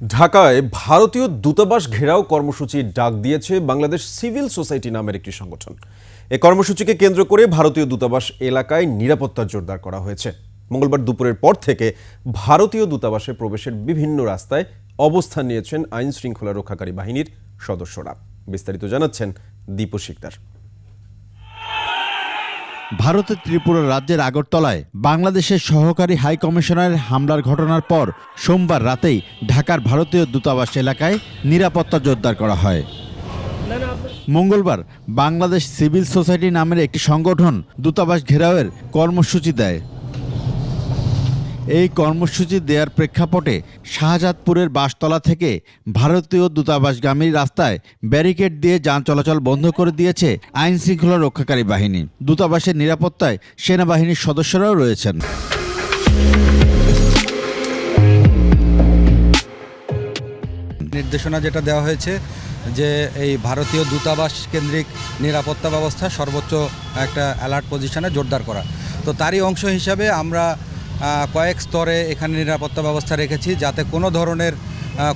ঢাকায় ভারতীয় দূতাবাস ঘেরাও কর্মসূচির ডাক দিয়েছে বাংলাদেশ সিভিল সোসাইটি নামের একটি সংগঠন। এই কর্মসূচিকে কেন্দ্র করে ভারতীয় দূতাবাস এলাকায় নিরাপত্তা জোরদার করা হয়েছে। মঙ্গলবার দুপুরের পর থেকে ভারতীয় দূতাবাসে প্রবেশের বিভিন্ন রাস্তায় অবস্থান নিয়েছেন আইন শৃঙ্খলা রক্ষাকারী বাহিনীর সদস্যরা। বিস্তারিত জানাচ্ছেন দীপু শিকদার। ভারতের ত্রিপুরা রাজ্যের আগরতলায় বাংলাদেশের সহকারী হাই কমিশনারের হামলার ঘটনার পর সোমবার রাতেই ঢাকার ভারতীয় দূতাবাস এলাকায় নিরাপত্তা জোরদার করা হয়। মঙ্গলবার বাংলাদেশ সিভিল সোসাইটি নামের একটি সংগঠন দূতাবাস ঘেরাওয়ের কর্মসূচি দেয়। এই কর্মসূচি দেওয়ার প্রেক্ষাপটে শাহজাদপুরের বাসতলা থেকে ভারতীয় দূতাবাসগামী রাস্তায় ব্যারিকেড দিয়ে যান চলাচল বন্ধ করে দিয়েছে আইন শৃঙ্খলা রক্ষাকারী বাহিনী। দূতাবাসের নিরাপত্তায় সেনাবাহিনীর সদস্যরাও রয়েছেন। নির্দেশনা যেটা দেওয়া হয়েছে যে এই ভারতীয় দূতাবাস কেন্দ্রিক নিরাপত্তা ব্যবস্থা সর্বোচ্চ একটা অ্যালার্ট পজিশনে জোরদার করা। তো তারই অংশ হিসাবে আমরা কয়েক স্তরে এখানে নিরাপত্তা ব্যবস্থা রেখেছি যাতে কোনো ধরনের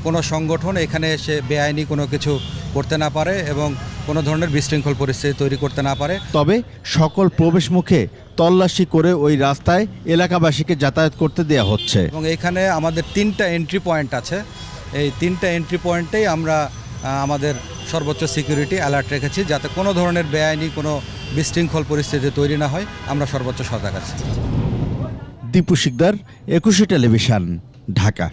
কোনো সংগঠন এখানে এসে বেআইনি কোনো কিছু করতে না পারে এবং কোনো ধরনের বিশৃঙ্খল পরিস্থিতি তৈরি করতে না পারে। তবে সকল প্রবেশ মুখে তল্লাশি করে ওই রাস্তায় এলাকাবাসীকে যাতায়াত করতে দেয়া হচ্ছে। এবং এখানে আমাদের তিনটা এন্ট্রি পয়েন্ট আছে। এই তিনটা এন্ট্রি পয়েন্টেই আমরা আমাদের সর্বোচ্চ সিকিউরিটি অ্যালার্ট রেখেছি যাতে কোনো ধরনের বেআইনি কোনো বিশৃঙ্খল পরিস্থিতি তৈরি না হয়। আমরা সর্বোচ্চ সজাগ আছি। দীপু শিকদার একুশে টেলিভিশন ঢাকা।